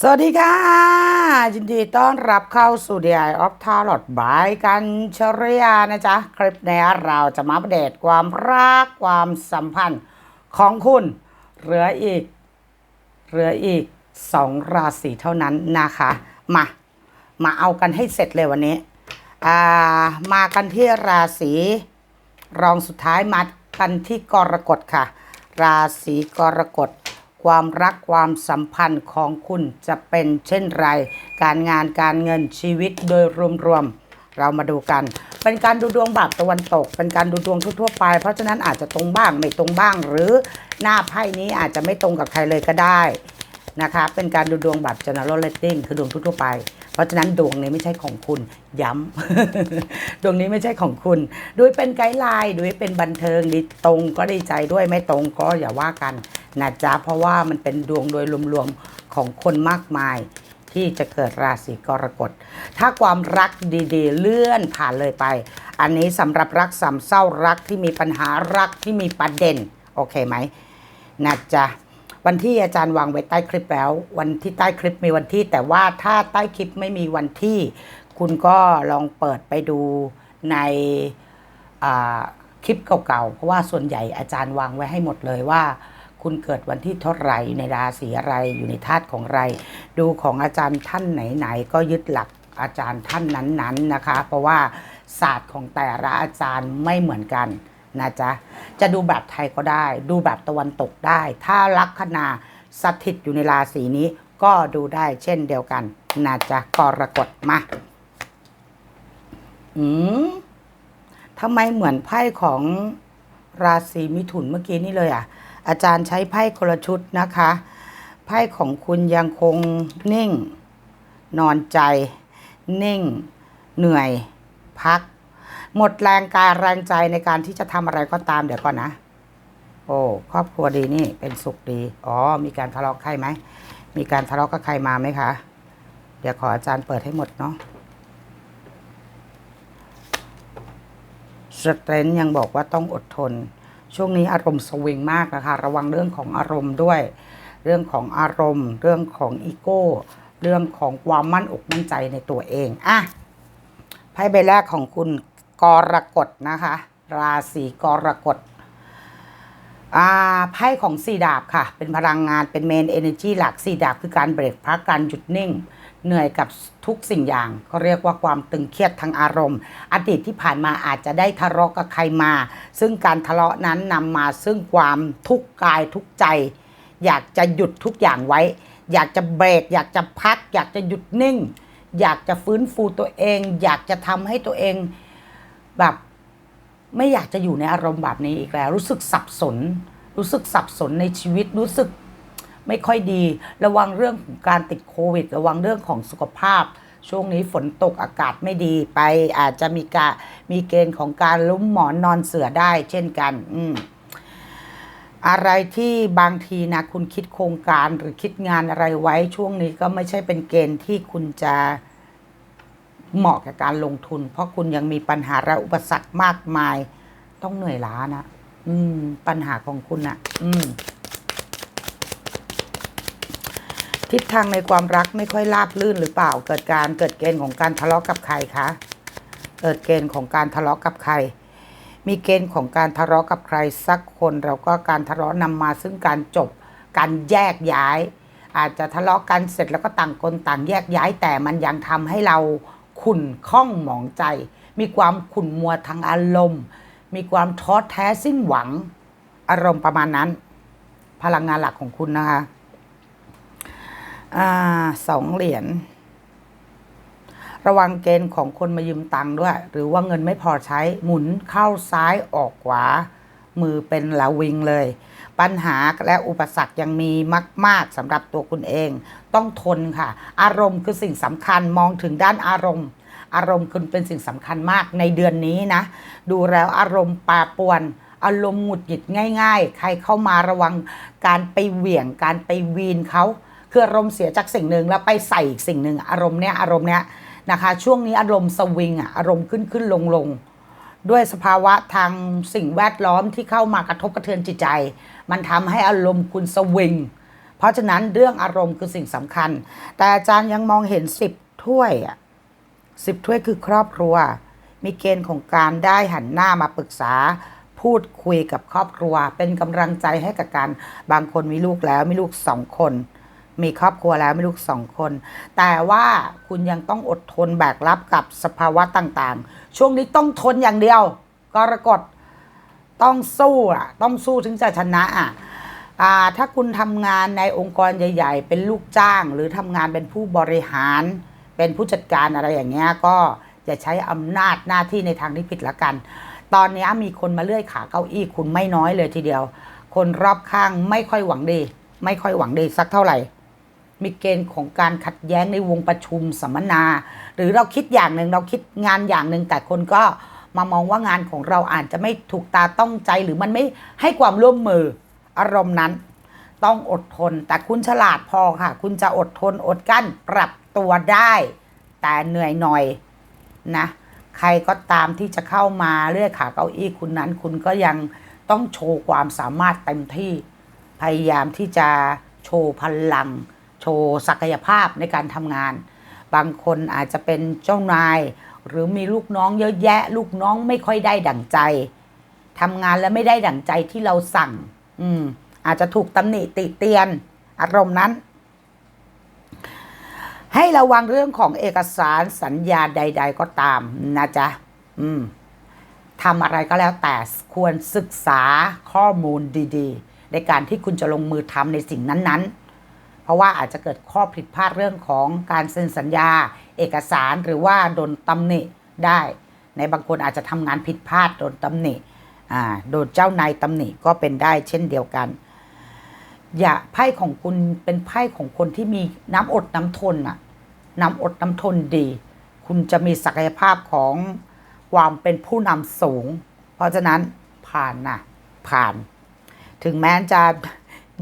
สวัสดีค่ะ ยินดีต้อนรับเข้าสู่ The Eye of Tarot บายกันเชริยานะจ๊ะ คลิปนี้เราจะมาอัปเดตความรักความสัมพันธ์ของคุณ เหลืออีก เหลืออีกสองราศีเท่านั้นนะคะ มา มาเอากันให้เสร็จเลยวันนี้อ่ามากันที่ราศีรองสุดท้ายมากันที่กรกฎค่ะ ราศีกรกฎ ความรักความสัมพันธ์ของคุณจะเป็นเช่นไร การงานการเงินชีวิตโดยรวมๆ เรามาดูกัน เป็นการดูดวงแบบตะวันตก เป็นการดูดวงทั่วๆไป เพราะฉะนั้นอาจจะตรงบ้างไม่ตรงบ้าง หรือหน้าไพ่นี้อาจจะไม่ตรงกับใครเลยก็ได้นะคะ เป็นการดูดวงแบบ general rating คือดวงทั่วๆไป เพราะฉะนั้นดวงนี้ไม่ใช่ของคุณ ย้ำ ดวงนี้ไม่ใช่ของคุณ ดูเป็นไกด์ไลน์ ดูเป็นบันเทิงดีตรงก็ดีใจด้วยไม่ตรงก็อย่าว่ากัน นะจ๊ะเพราะว่ามันเป็นดวงโดยรวมๆของคนมากมายที่จะเกิดราศีกรกฎ ถ้าความรักดีๆ เลื่อนผ่านเลยไป อันนี้สำหรับรักสามเศร้ารักที่มีปัญหารักที่มีประเด็น โอเคไหมนะจ๊ะวันที่อาจารย์วางไว้ใต้คลิปแล้ว วันที่ใต้คลิปมีวันที่ แต่ว่าถ้าใต้คลิปไม่มีวันที่ คุณก็ลองเปิดไปดูในคลิปเก่าๆ เพราะว่าส่วนใหญ่อาจารย์วางไว้ให้หมดเลยว่า คุณเกิดวันที่เท่าไหร่อยู่ในราศีอะไรอยู่ในธาตุของอะไร ดูของอาจารย์ท่านไหนๆก็ยึดหลักอาจารย์ท่านนั้นๆนะคะ เพราะว่าศาสตร์ของแต่ละอาจารย์ไม่เหมือนกันนะจ๊ะจะดูแบบไทยก็ได้ ดูแบบตะวันตกได้ ถ้าลัคนาสถิตอยู่ในราศีนี้ก็ดูได้เช่นเดียวกันนะจ๊ะกรกฎมาอืมทำไมเหมือนไพ่ของราศีมิถุนเมื่อกี้นี่เลยอะ อาจารย์ใช้ไพ่คนละชุดนะคะ ไพ่ของคุณยังคงนิ่ง นอนใจ นิ่ง เหนื่อย พัก หมดแรงกายแรงใจในการที่จะทำอะไรก็ตามเดี๋ยวก่อนนะ โอ้ครอบครัวดีนี่เป็นสุขดี อ๋อ มีการทะเลาะใครไหม มีการทะเลาะกับใครมาไหมคะ เดี๋ยวขออาจารย์เปิดให้หมดเนาะสเตรนยังบอกว่าต้องอดทน ช่วงนี้อารมณ์สวิงมากนะคะระวังเรื่องของอารมณ์ด้วย เรื่องของอารมณ์ เรื่องของอีโก้ เรื่องของความมั่นอกมั่นใจในตัวเองอะไพ่ใบแรกของคุณกรกฎนะคะ ราศีกรกฎอ่าไพ่ของสีดาบค่ะ เป็นพลังงานเป็นเมนเอเนจีหลักสีดาบคือการเบรกพักการหยุดนิ่ง เหนื่อยกับทุกสิ่งอย่างเขาเรียกว่าความตึงเครียดทางอารมณ์ อดีตที่ผ่านมาอาจจะได้ทะเลาะกับใครมา ซึ่งการทะเลาะนั้นนำมาซึ่งความทุกข์กายทุกข์ใจ อยากจะหยุดทุกอย่างไว้ อยากจะเบรก อยากจะพัก อยากจะหยุดนิ่ง อยากจะฟื้นฟูตัวเอง อยากจะทำให้ตัวเองแบบไม่อยากจะอยู่ในอารมณ์แบบนี้อีกแล้ว รู้สึกสับสน รู้สึกสับสนในชีวิตรู้สึก ไม่ค่อยดี ระวังเรื่องของการติดโควิด ระวังเรื่องของสุขภาพ ช่วงนี้ฝนตกอากาศไม่ดีไปอาจจะมีกามีเกณฑ์ของการล้มหมอนนอนเสือได้เช่นกัน อืมอะไรที่บางทีนะคุณคิดโครงการหรือคิดงานอะไรไว้ช่วงนี้ก็ไม่ใช่เป็นเกณฑ์ที่คุณจะเหมาะกับการลงทุน เพราะคุณยังมีปัญหาและอุปสรรคมากมาย ต้องเหนื่อยล้านะอืม ปัญหาของคุณนะอืม ทิศทางในความรักไม่ค่อยราบลื่นหรือเปล่า เกิดการเกิดเกณฑ์ของการทะเลาะกับใครคะ เกิดเกณฑ์ของการทะเลาะกับใคร มีเกณฑ์ของการทะเลาะกับใครสักคนแล้วก็การทะเลาะนำมาซึ่งการจบ การแยกย้าย อาจจะทะเลาะกันเสร็จแล้วก็ต่างคนต่างแยกย้าย แต่มันยังทำให้เราขุ่นข้องหมองใจ มีความขุ่นมัวทางอารมณ์ มีความท้อแท้สิ้นหวัง อารมณ์ประมาณนั้น พลังงานหลักของคุณนะคะ อ่าสองเหรียญระวังเกณฑ์ของคนมายืมตังค์ด้วย หรือว่าเงินไม่พอใช้หมุนเข้าซ้ายออกขวา มือเป็นละวิงเลย ปัญหาและอุปสรรคยังมีมาก ๆสำหรับตัวคุณเอง ต้องทนค่ะ อารมณ์คือสิ่งสำคัญมองถึงด้านอารมณ์ อารมณ์คุณเป็นสิ่งสำคัญมากในเดือนนี้นะ ดูแล้วอารมณ์ปาปวน อารมณ์หงุดหงิดง่าย ๆ ใครเข้ามาระวังการไปเหวี่ยงการไปวีนเขา คืออารมณ์เสียจากสิ่งหนึ่งแล้วไปใส่อีกสิ่งหนึ่งอารมณ์เนี้ยอารมณ์เนี้ยนะคะช่วงนี้อารมณ์สวิงอะอารมณ์ขึ้นขึ้นลงลงด้วยสภาวะทางสิ่งแวดล้อมที่เข้ามากระทบกระเทือนจิตใจ มันทำให้อารมณ์คุณสวิง เพราะฉะนั้นเรื่องอารมณ์คือสิ่งสำคัญ แต่อาจารย์ยังมองเห็นสิบถ้วยอะสิบถ้วยคือครอบครัว มีเกณฑ์ของการได้หันหน้ามาปรึกษา พูดคุยกับครอบครัว เป็นกำลังใจให้กับการบางคนมีลูกแล้วมีลูกสองคน มีครอบครัวแล้วมีลูกสองคน แต่ว่าคุณยังต้องอดทนแบกรับกับสภาวะต่างๆ ช่วงนี้ต้องทนอย่างเดียวกรกฎต้องสู้อะต้องสู้ถึงจะชนะอะอ่าถ้าคุณทำงานในองค์กรใหญ่ ๆ เป็นลูกจ้าง หรือทำงานเป็นผู้บริหาร เป็นผู้จัดการอะไรอย่างเงี้ยก็อย่าใช้อำนาจหน้าที่ในทางที่ผิดละกัน ตอนนี้มีคนมาเลื่อยขาเก้าอี้คุณไม่น้อยเลยทีเดียว คนรอบข้างไม่ค่อยหวังดี ไม่ค่อยหวังดีสักเท่าไหร่ มีเกณฑ์ของการขัดแย้งในวงประชุมสัมมนา หรือเราคิดอย่างหนึ่งเราคิดงานอย่างหนึ่งแต่คนก็มามองว่างานของเราอาจจะไม่ถูกตาต้องใจหรือมันไม่ให้ความร่วมมืออารมณ์นั้น ต้องอดทน แต่คุณฉลาดพอค่ะ คุณจะอดทนอดกั้นปรับตัวได้ แต่เหนื่อยหน่อยนะใครก็ตามที่จะเข้ามาเลื่อยขาเก้าอี้คุณนั้น คุณก็ยังต้องโชว์ความสามารถเต็มที่ พยายามที่จะโชว์พลัง โชว์ศักยภาพในการทำงาน บางคนอาจจะเป็นเจ้านาย หรือมีลูกน้องเยอะแยะ ลูกน้องไม่ค่อยได้ดั่งใจทำงานแล้วไม่ได้ดั่งใจที่เราสั่ง อืม อาจจะถูกตำหนิติเตียน อารมณ์นั้น ให้ระวังเรื่องของเอกสารสัญญาใด ๆ ก็ตามนะจ๊ะ อืมทำอะไรก็แล้วแต่ควรศึกษาข้อมูลดี ๆ ในการที่คุณจะลงมือทำในสิ่งนั้น ๆ เพราะว่าอาจจะเกิดข้อผิดพลาดเรื่องของการเซ็นสัญญา เอกสารหรือว่าโดนตำหนิได้ ในบางคนอาจจะทำงานผิดพลาดโดนตำหนิโดนเจ้านายตำหนิก็เป็นได้เช่นเดียวกัน อย่าไพ่ของคุณเป็นไพ่ของคนที่มีน้ำอดน้ำทนอะน้ำอดน้ำทนดี คุณจะมีศักยภาพของความเป็นผู้นำสูง เพราะฉะนั้นผ่านนะผ่าน ถึงแม้จะ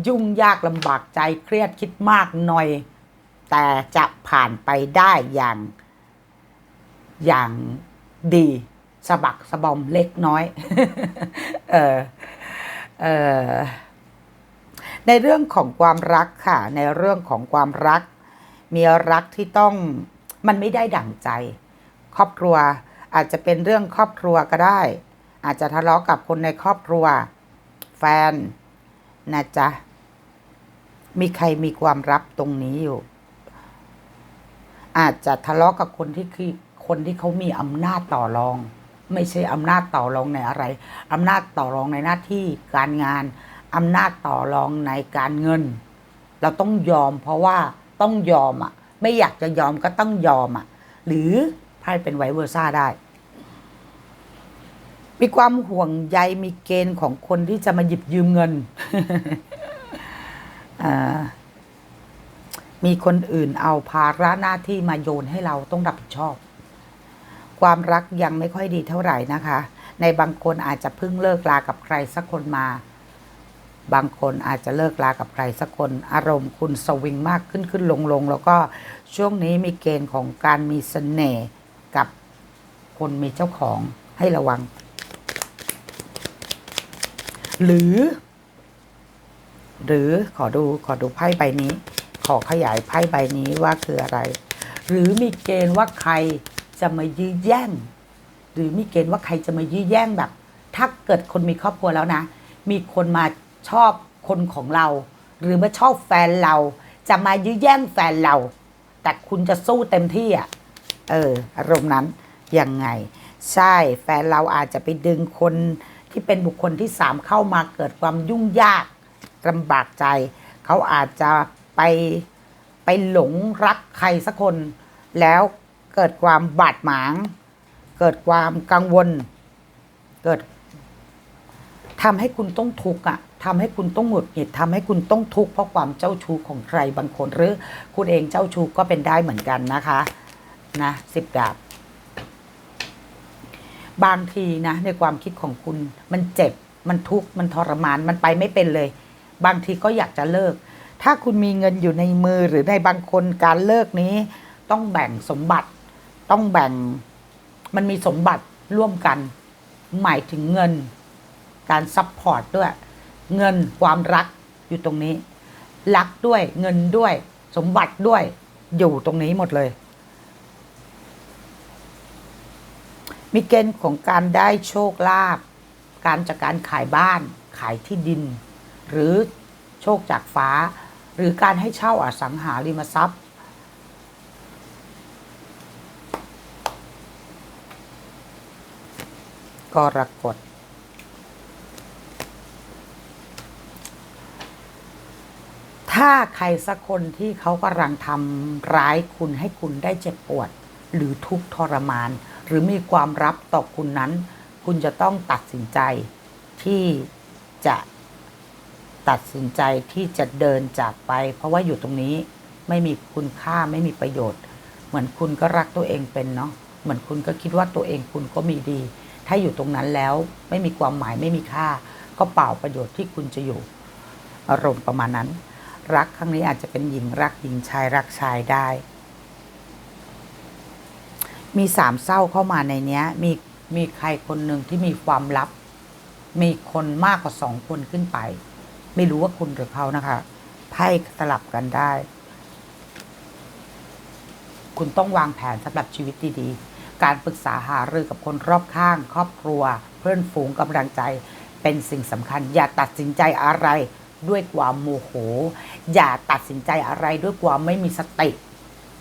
ยุ่งยากลำบากใจเครียดคิดมากหน่อย แต่จะผ่านไปได้อย่าง อย่างดีสะบักสะบอมเล็กน้อย เออเออในเรื่องของความรักค่ะ ในเรื่องของความรัก มีรักที่ต้องมันไม่ได้ดั่งใจ ครอบครัวอาจจะเป็นเรื่องครอบครัวก็ได้ อาจจะทะเลาะกับคนในครอบครัว แฟนนะจ๊ะ มีใครมีความรับตรงนี้อยู่ อาจจะทะเลาะกับคนที่คือคนที่เขามีอำนาจต่อรอง ไม่ใช่อำนาจต่อรองในอะไรอำนาจต่อรองในหน้าที่การงานอำนาจต่อรองในการเงิน เราต้องยอมเพราะว่าต้องยอมอะ ไม่อยากจะยอมก็ต้องยอมอะ หรือไพ่เป็นไวเวอร์ซ่าได้ มีความห่วงใยมีเกณฑ์ของคนที่จะมาหยิบยืมเงิน มีคนอื่นเอาภาระหน้าที่มาโยนให้เราต้องรับผิดชอบ ความรักยังไม่ค่อยดีเท่าไหร่นะคะ ในบางคนอาจจะเพิ่งเลิกลากับใครสักคนมา บางคนอาจจะเลิกลากับใครสักคน อารมณ์คุณสวิงมากขึ้นขึ้นลงลงแล้วก็ช่วงนี้มีเกณฑ์ของการมีเสน่ห์กับคนมีเจ้าของให้ระวัง หรือ หรือขอดูขอดูไพ่ใบนี้ ขอขยายไพ่ใบนี้ว่าคืออะไร หรือมีเกณฑ์ว่าใครจะมายื้อแย่ง หรือมีเกณฑ์ว่าใครจะมายื้อแย่งแบบ ถ้าเกิดคนมีครอบครัวแล้วนะ มีคนมาชอบคนของเรา หรือมาชอบแฟนเรา จะมายื้อแย่งแฟนเรา แต่คุณจะสู้เต็มที่อะเอออารมณ์นั้นยังไง ใช่แฟนเราอาจจะไปดึงคนที่เป็นบุคคลที่สามเข้ามาเกิดความยุ่งยาก ลำบากใจ เขาอาจจะไปไปหลงรักใครสักคน แล้วเกิดความบาดหมาง เกิดความกังวล เกิดทำให้คุณต้องทุกข์อะทำให้คุณต้องหงุดหงิดทำให้คุณต้องทุกข์เพราะความเจ้าชู้ของใครบางคน หรือคุณเองเจ้าชู้ก็เป็นได้เหมือนกันนะคะนะสิบดาบบางทีนะในความคิดของคุณมันเจ็บมันทุกข์มันทรมานมันไปไม่เป็นเลย บางทีก็อยากจะเลิก ถ้าคุณมีเงินอยู่ในมือหรือในบางคนการเลิกนี้ ต้องแบ่งสมบัติ ต้องแบ่งมันมีสมบัติร่วมกัน หมายถึงเงิน การซัพพอร์ตด้วย เงินความรักอยู่ตรงนี้ รักด้วยเงินด้วย สมบัติด้วยอยู่ตรงนี้หมดเลย มีเกณฑ์ของการได้โชคลาภการจากการขายบ้านขายที่ดิน หรือโชคจากฟ้า หรือการให้เช่าอสังหาริมทรัพย์ กรกฎถ้าใครสักคนที่เขากำลังทำร้ายคุณให้คุณได้เจ็บปวด หรือทุกข์ทรมาน หรือมีความรับต่อคุณนั้น คุณจะต้องตัดสินใจที่จะ ตัดสินใจที่จะเดินจากไป เพราะว่าอยู่ตรงนี้ไม่มีคุณค่าไม่มีประโยชน์ เหมือนคุณก็รักตัวเองเป็นเนาะเหมือนคุณก็คิดว่าตัวเองคุณก็มีดี ถ้าอยู่ตรงนั้นแล้วไม่มีความหมายไม่มีค่า ก็เปล่าประโยชน์ที่คุณจะอยู่ อารมณ์ประมาณนั้น รักครั้งนี้อาจจะเป็นหญิงรักหญิงชายรักชายได้ มีสามเศร้าเข้ามาในเนี้ย มีมีใครคนหนึ่งที่มีความลับ มีคนมากกว่าสองคนขึ้นไป ไม่รู้ว่าคุณหรือเขานะคะไพ่สลับกันได้ คุณต้องวางแผนสำหรับชีวิตดีๆ การปรึกษาหารือกับคนรอบข้าง ครอบครัว เพื่อนฝูงกำลังใจ เป็นสิ่งสำคัญ อย่าตัดสินใจอะไรด้วยความโมโห อย่าตัดสินใจอะไรด้วยความไม่มีสติ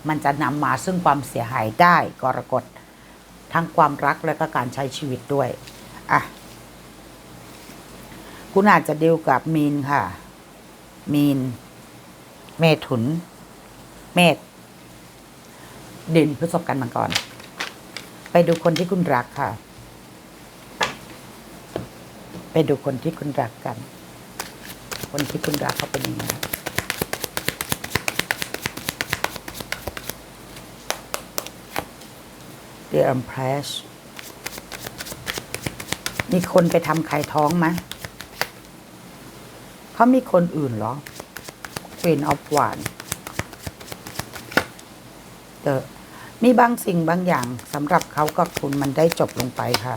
มันจะนำมาซึ่งความเสียหายได้กรกฎทั้งความรักและก็การใช้ชีวิตด้วย อะ คุณอาจจะดีลกับมีนค่ะ มีน เมถุน เมษดินพฤษภกันมังกรไปดูคนที่คุณรักค่ะ ไปดูคนที่คุณรักกัน คนที่คุณรักเขาเป็นยังไง The Empress มีคนไปทำใครท้องไหม เขามีคนอื่นเหรอ Queen of Wands เดอมีบางสิ่งบางอย่างสำหรับเขากับคุณมันได้จบลงไปค่ะ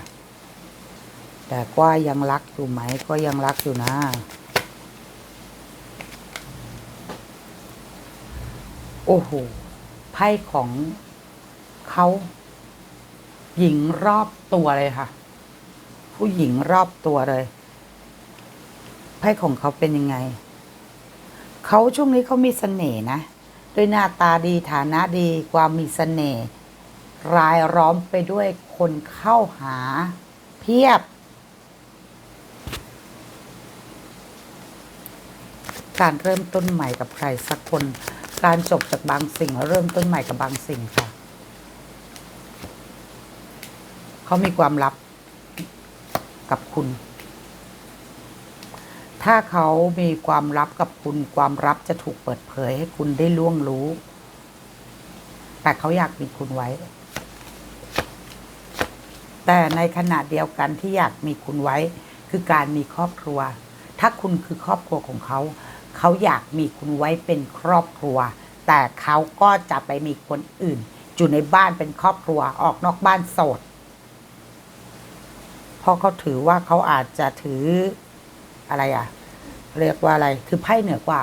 แต่ก็ยังรักอยู่ไหม ก็ยังรักอยู่นะ โอ้โห ไพ่ของเขาหญิงรอบตัวเลยค่ะ ผู้หญิงรอบตัวเลย พ่ของเขาเป็นยังไง เขาช่วงนี้เขามีเสน่ห์นะด้วยหน้าตาดีฐานะดีความมีเสน่ห์รายล้อมไปด้วยคนเข้าหาเพียบ การเริ่มต้นใหม่กับใครสักคน การจบจากบางสิ่งแล้วเริ่มต้นใหม่กับบางสิ่งค่ะ เขามีความลับกับคุณ ถ้าเขามีความลับกับคุณความลับจะถูกเปิดเผยให้คุณได้ล่วงรู้ แต่เขาอยากมีคุณไว้ แต่ในขณะเดียวกันที่อยากมีคุณไว้ คือการมีครอบครัว ถ้าคุณคือครอบครัวของเขา เขาอยากมีคุณไว้เป็นครอบครัว แต่เขาก็จะไปมีคนอื่นอยู่ในบ้านเป็นครอบครัวออกนอกบ้านโสดเพราะเขาถือว่าเขาอาจจะถืออะไรอะ เรียกว่าอะไรถือไพ่เหนือกว่า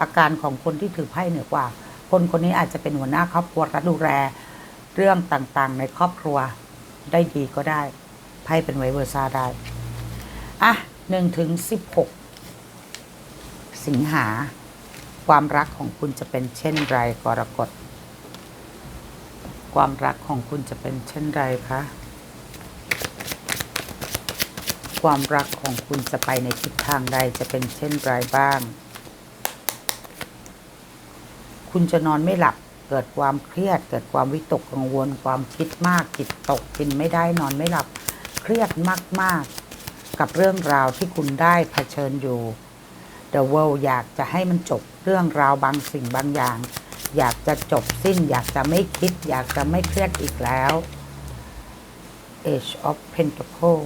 อาการของคนที่ถือไพ่เหนือกว่า คนคนนี้อาจจะเป็นหัวหน้าครอบครัวและดูแลเรื่องต่างๆ ในครอบครัวได้ดีก็ได้ ไพ่เป็นไวเวอร์ซ่าได้ อะหนึ่งถึงสิบหกสิงหาความรักของคุณจะเป็นเช่นไรกรกฎความรักของคุณจะเป็นเช่นไรคะ ความรักของคุณจะไปในทิศทางใดจะเป็นเช่นไรบ้าง คุณจะนอนไม่หลับเกิดความเครียด เกิดความวิตกกังวล ความคิดมากจิตตกกินไม่ได้นอนไม่หลับ เครียดมาก ๆ กับเรื่องราวที่คุณได้เผชิญอยู่ The World อยากจะให้มันจบเรื่องราวบางสิ่งบางอย่าง อยากจะจบสิ้น อยากจะไม่คิด อยากจะไม่เครียดอีกแล้ว Age of Pentacles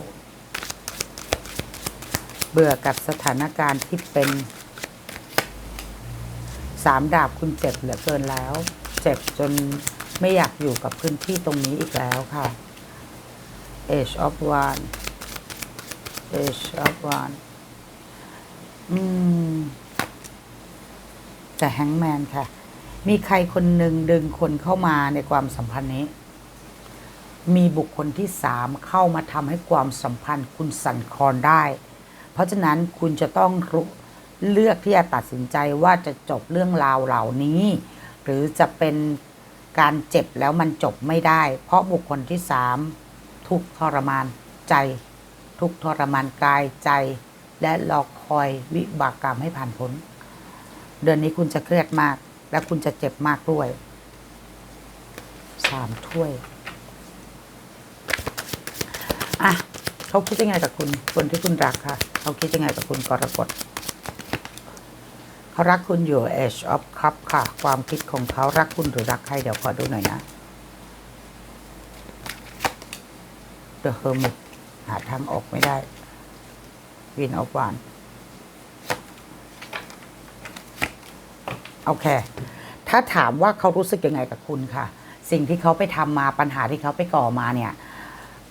บื่อกับสถานการณ์ที่เป็นสามดาบคุณเจ็บเหลือเกินแล้ว เจ็บจนไม่อยากอยู่กับพื้นที่ตรงนี้อีกแล้วค่ะ Age of One Age of One อืม แต่แฮงแมนค่ะ มีใครคนหนึ่งดึงคนเข้ามาในความสัมพันธ์นี้ มีบุคคลที่สามเข้ามาทำให้ความสัมพันธ์คุณสั่นคลอนได้ เพราะฉะนั้นคุณจะต้องรู้เลือกที่จะตัดสินใจว่าจะจบเรื่องราวเหล่านี้ หรือจะเป็นการเจ็บแล้วมันจบไม่ได้ เพราะบุคคลที่สามทุกทรมานใจ ทุกทรมานกายใจ และรอคอยวิบากกรรมให้ผ่านพ้นเดือนนี้คุณจะเครียดมาก และคุณจะเจ็บมากด้วยสามถ้วย อะ เขาคิดยังไงกับคุณคนที่คุณรักค่ะเขาคิดยังไงกับคุณกรกฎเขารักคุณอยู่ Age of Cup ค่ะ ความคิดของเขารักคุณหรือรักใครเดี๋ยวขอดูหน่อยนะ The Hermit หาทางออกไม่ได้ Win of One โอเค ถ้าถามว่าเขารู้สึกยังไงกับคุณค่ะ สิ่งที่เขาไปทำมาปัญหาที่เขาไปก่อมาเนี่ย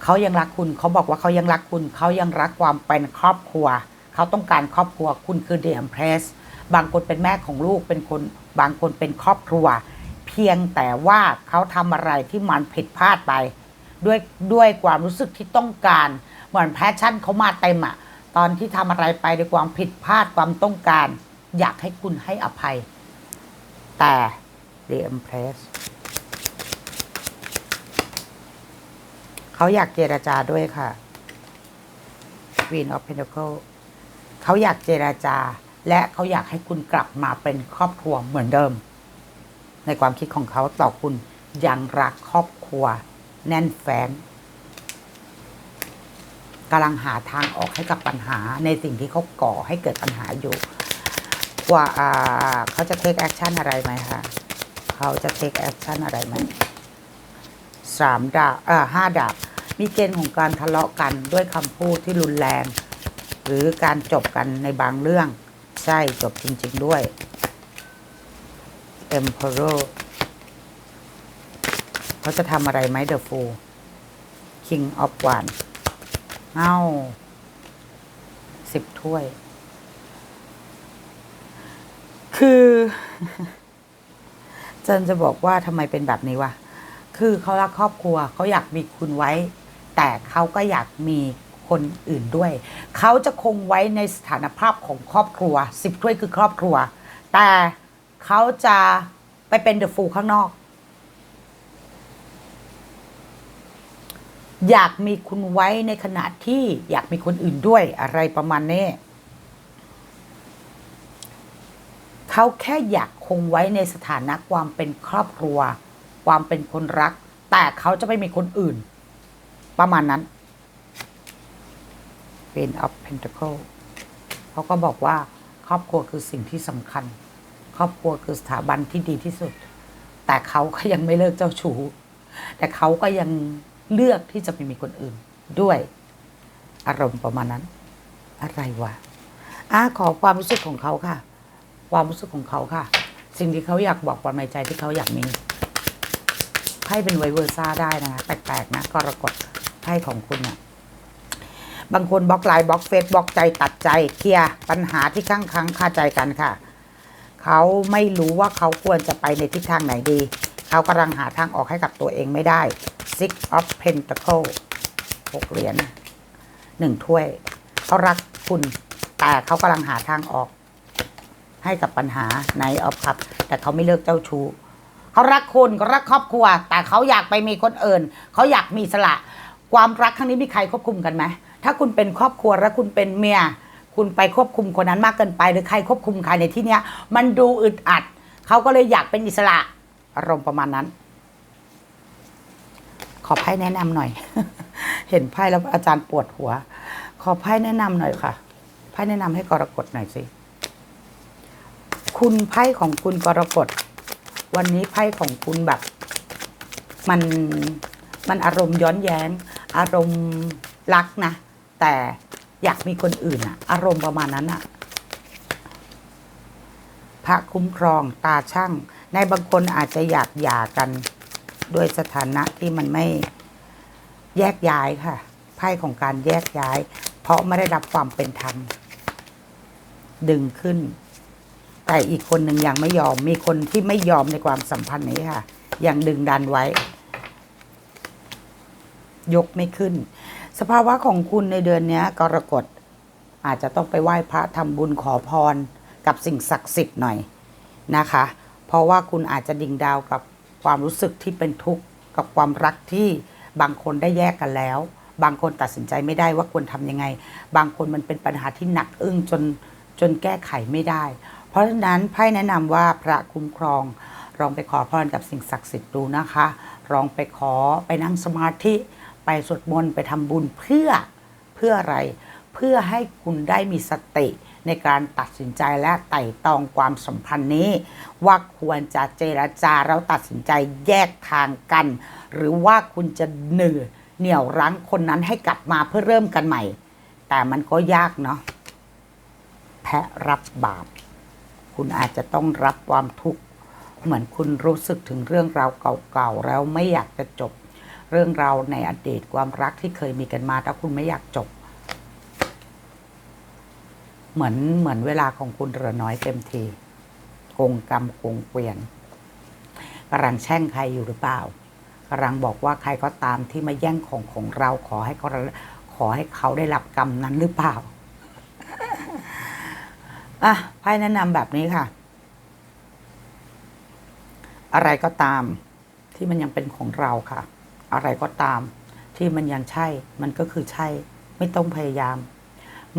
เขายังรักคุณเขาบอกว่าเขายังรักคุณ เขายังรักความเป็นครอบครัว เขาต้องการครอบครัวคุณคือเดียมเพรสบางคนเป็นแม่ของลูกเป็นคนบางคนเป็นครอบครัว เพียงแต่ว่าเขาทำอะไรที่มันผิดพลาดไป ด้วยด้วยความรู้สึกที่ต้องการ เหมือนแพชชั่นเขามาเต็มอะตอนที่ทำอะไรไปด้วยความผิดพลาดความต้องการ อยากให้คุณให้อภัย แต่ The Empress ขาอยากเจราจาด้วยค่ะ Queen of Pentacle เขาอยากเจราจา และเขาอยากให้คุณกลับมาเป็นครอบครัวเหมือนเดิม ในความคิดของเขาต่อคุณยังรักครอบครัว แน่นแฟนกำลังหาทางออกให้กับปัญหาในสิ่งที่เขาก่อให้เกิดปัญหาอยู่ว่าอ่าเขาจะเทคแอคชั่นอะไรไหมคะเขาจะเทคแอคชั่นอะไรไหมสามดาบเอ่อห้าดาบ มีเกณฑ์ของการทะเลาะกันด้วยคำพูดที่รุนแรง หรือการจบกันในบางเรื่อง ใช่จบจริง ๆ ด้วย Emperor เขาจะทำอะไรไหม The Fool King of One เอ้าสิบถ้วย คือจันจะบอกว่าทำไมเป็นแบบนี้วะ คือเขารักครอบครัว เขาอยากมีคุณไว้ แต่เขาก็อยากมีคนอื่นด้วย เขาจะคงไว้ในสถานภาพของครอบครัวสิบถ้วยคือครอบครัว แต่เขาจะไปเป็นเดอะฟูลข้างนอก อยากมีคุณไว้ในขณะที่อยากมีคนอื่นด้วยอะไรประมาณนี้เขาแค่อยากคงไว้ในสถานะความเป็นครอบครัว ความเป็นคนรัก แต่เขาจะไม่มีคนอื่น ประมาณนั้นเป็น of Pentacle เขาก็บอกว่าครอบครัวคือสิ่งที่สำคัญ ครอบครัวคือสถาบันที่ดีที่สุด แต่เขาก็ยังไม่เลิกเจ้าชู้ แต่เขาก็ยังเลือกที่จะไม่มีคนอื่นด้วยอารมณ์ประมาณนั้น อะไรวะอะขอความรู้สึกของเขาค่ะ ความรู้สึกของเขาค่ะ สิ่งที่เขาอยากบอกความในใจที่เขาอยากมีไพ่เป็นไวเวอร์ซ่าได้นะคะแปลกๆนะกรกฎ ไพ่ของคุณอะบางคนบล็อกไลน์บล็อกเฟซบล็อกใจตัดใจเคลียร์ปัญหาที่ข้างค้างคาใจกันค่ะ เขาไม่รู้ว่าเขาควรจะไปในทิศทางไหนดี เขากำลังหาทางออกให้กับตัวเองไม่ได้ Six of Pentacle หกเหรียญหนึ่งถ้วย เขารักคุณแต่เขากำลังหาทางออก ให้กับปัญหาในออฟครับ แต่เขาไม่เลิกเจ้าชู้เขารักคุณเขารักครอบครัว แต่เขาอยากไปมีคนอื่น เขาอยากมีสละ ความรักครั้งนี้มีใครควบคุมกันไหมถ้าคุณเป็นครอบครัวและคุณเป็นเมีย คุณไปควบคุมคนนั้นมากเกินไป หรือใครควบคุมใครในที่เนี้ย มันดูอึดอัด เขาก็เลยอยากเป็นอิสระอารมณ์ประมาณนั้น ขอไพ่แนะนำหน่อย เห็นไพ่แล้วอาจารย์ปวดหัว ขอไพ่แนะนำหน่อยค่ะไพ่แนะนำให้กรกฎหน่อยสิคุณไพ่ของคุณกรกฎวันนี้ไพ่ของคุณแบบ มันมันอารมณ์ย้อนแย้ง อารมณ์รักนะ แต่อยากมีคนอื่นอะอารมณ์ประมาณนั้นอะพระคุ้มครองตาช่าง ในบางคนอาจจะอยากหย่ากันด้วยสถานะที่มันไม่แยกย้ายค่ะไพ่ของการแยกย้าย เพราะไม่ได้รับความเป็นธรรม ดึงขึ้น แต่อีกคนหนึ่งยังไม่ยอม มีคนที่ไม่ยอมในความสัมพันธ์นี้ค่ะ ยังดึงดันไว้ ยกไม่ขึ้น สภาวะของคุณในเดือนนี้กรกฎอาจจะต้องไปไหว้พระทำบุญขอพรกับสิ่งศักดิ์สิทธิ์หน่อยนะคะ เพราะว่าคุณอาจจะดิ่งดาวกับความรู้สึกที่เป็นทุกข์กับความรักที่บางคนได้แยกกันแล้ว บางคนตัดสินใจไม่ได้ว่าควรทำยังไง บางคนมันเป็นปัญหาที่หนักอึ้งจนจนแก้ไขไม่ได้ เพราะฉะนั้นไพ่แนะนำว่าพระคุ้มครองลองไปขอพรกับสิ่งศักดิ์สิทธิ์ดูนะคะลองไปขอไปนั่งสมาธิ ไปสวดมนต์ไปทำบุญเพื่อเพื่ออะไร เพื่อให้คุณได้มีสติในการตัดสินใจและไต่ตองความสัมพันธ์นี้ ว่าควรจะเจรจาแล้วตัดสินใจแยกทางกัน หรือว่าคุณจะเหนื่อเหนี่ยวรั้งคนนั้นให้กลับมาเพื่อเริ่มกันใหม่ แต่มันก็ยากเนาะแพะรับบาปคุณอาจจะต้องรับความทุกข์เหมือนคุณรู้สึกถึงเรื่องราวเก่าๆแล้วไม่อยากจะจบ เรื่องราวในอดีตความรักที่เคยมีกันมาถ้าคุณไม่อยากจบ เหมือนเหมือนเวลาของคุณเหลือน้อยเต็มทีโกงกรรมโกงเกวียนกำลังแช่งใครอยู่หรือเปล่ากำลังบอกว่าใครก็ตามที่มาแย่งของของเราขอให้เขาขอให้เขาได้รับกรรมนั้นหรือเปล่าอะไพ่แนะนำแบบนี้ค่ะ อะไรก็ตามที่มันยังเป็นของเราค่ะ อะไรก็ตาม ที่มันยังใช่ มันก็คือใช่ ไม่ต้องพยายาม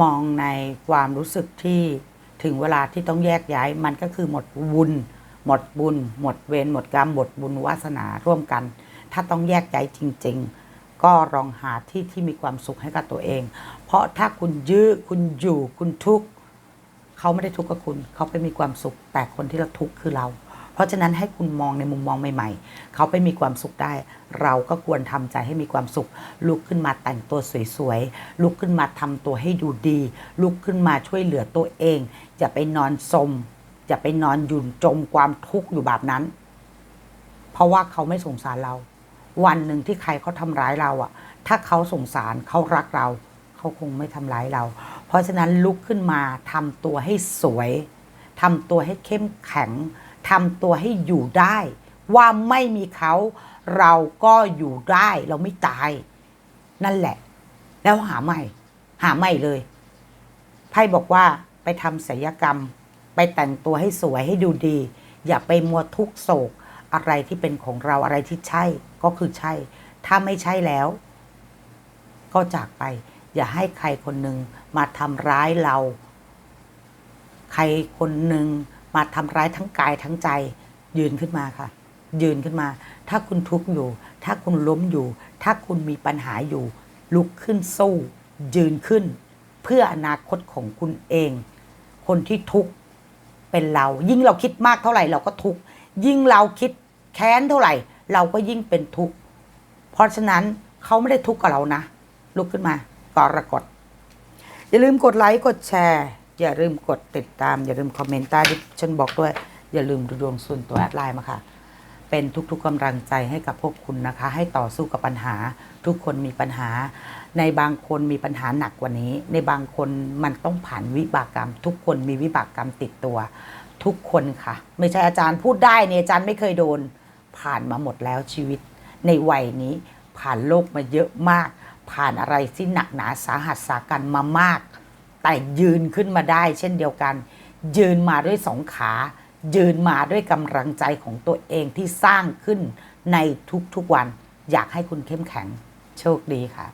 มองในความรู้สึกที่ถึงเวลาที่ต้องแยกย้าย มันก็คือหมดบุญ หมดบุญ หมดเวรหมดกรรมหมดบุญวาสนาร่วมกัน ถ้าต้องแยกย้ายจริง ๆ ก็ลองหาที่ที่มีความสุขให้กับตัวเอง เพราะถ้าคุณยื้อคุณอยู่คุณทุกข์เขาไม่ได้ทุกข์กับคุณ เขาไปมีความสุข แต่คนที่เราทุกข์คือเรา เพราะฉะนั้นให้คุณมองในมุมมองใหม่ๆ เขาไปมีความสุขได้ เราก็ควรทำใจให้มีความสุข ลุกขึ้นมาแต่งตัวสวยๆ ลุกขึ้นมาทำตัวให้ดูดี ลุกขึ้นมาช่วยเหลือตัวเองอย่าไปนอนสมอย่าไปนอนยุ่นจมความทุกข์อยู่แบบนั้น เพราะว่าเขาไม่สงสารเรา วันหนึ่งที่ใครเขาทำร้ายเราอะถ้าเขาสงสารเขารักเรา เขาคงไม่ทำร้ายเรา เพราะฉะนั้นลุกขึ้นมาทำตัวให้สวยทำตัวให้เข้มแข็ง ทำตัวให้อยู่ได้ ว่าไม่มีเขาเราก็อยู่ได้เราไม่ตาย นั่นแหละ แล้วหาใหม่ หาใหม่เลยไพ่บอกว่าไปทำศัลยกรรม ไปแต่งตัวให้สวยให้ดูดี อย่าไปมัวทุกโศก อะไรที่เป็นของเราอะไรที่ใช่ก็คือใช่ ถ้าไม่ใช่แล้ว ก็จากไป อย่าให้ใครคนหนึ่งมาทำร้ายเรา ใครคนหนึ่ง มาทำร้ายทั้งกายทั้งใจ ยืนขึ้นมาค่ะ ยืนขึ้นมา ถ้าคุณทุกข์อยู่ ถ้าคุณล้มอยู่ ถ้าคุณมีปัญหาอยู่ ลุกขึ้นสู้ ยืนขึ้น เพื่ออนาคตของคุณเอง คนที่ทุกข์เป็นเรา ยิ่งเราคิดมากเท่าไหร่เราก็ทุกข์ยิ่งเราคิดแค้นเท่าไหร่ เราก็ยิ่งเป็นทุกข์เพราะฉะนั้นเขาไม่ได้ทุกข์กับเรานะ ลุกขึ้นมากรกฎอย่าลืมกดไลค์กดแชร์ อย่าลืมกดติดตาม อย่าลืมคอมเมนต์ใต้ที่ฉันบอกด้วย อย่าลืมดูดวงส่วนตัวแอดไลน์มาค่ะ เป็นทุกๆกำลังใจให้กับพวกคุณนะคะ ให้ต่อสู้กับปัญหา ทุกคนมีปัญหา ในบางคนมีปัญหาหนักกว่านี้ ในบางคนมันต้องผ่านวิบากกรรม ทุกคนมีวิบากกรรมติดตัว ทุกคนค่ะ ไม่ใช่อาจารย์พูดได้เนี่ยอาจารย์ไม่เคยโดน ผ่านมาหมดแล้วชีวิต ในวัยนี้ผ่านโลกมาเยอะมาก ผ่านอะไรที่หนักหนาสาหัสสากันมามาก แต่ยืนขึ้นมาได้เช่นเดียวกัน ยืนมาด้วยสองขา ยืนมาด้วยกำลังใจของตัวเองที่สร้างขึ้นในทุกๆวัน อยากให้คุณเข้มแข็งโชคดีค่ะ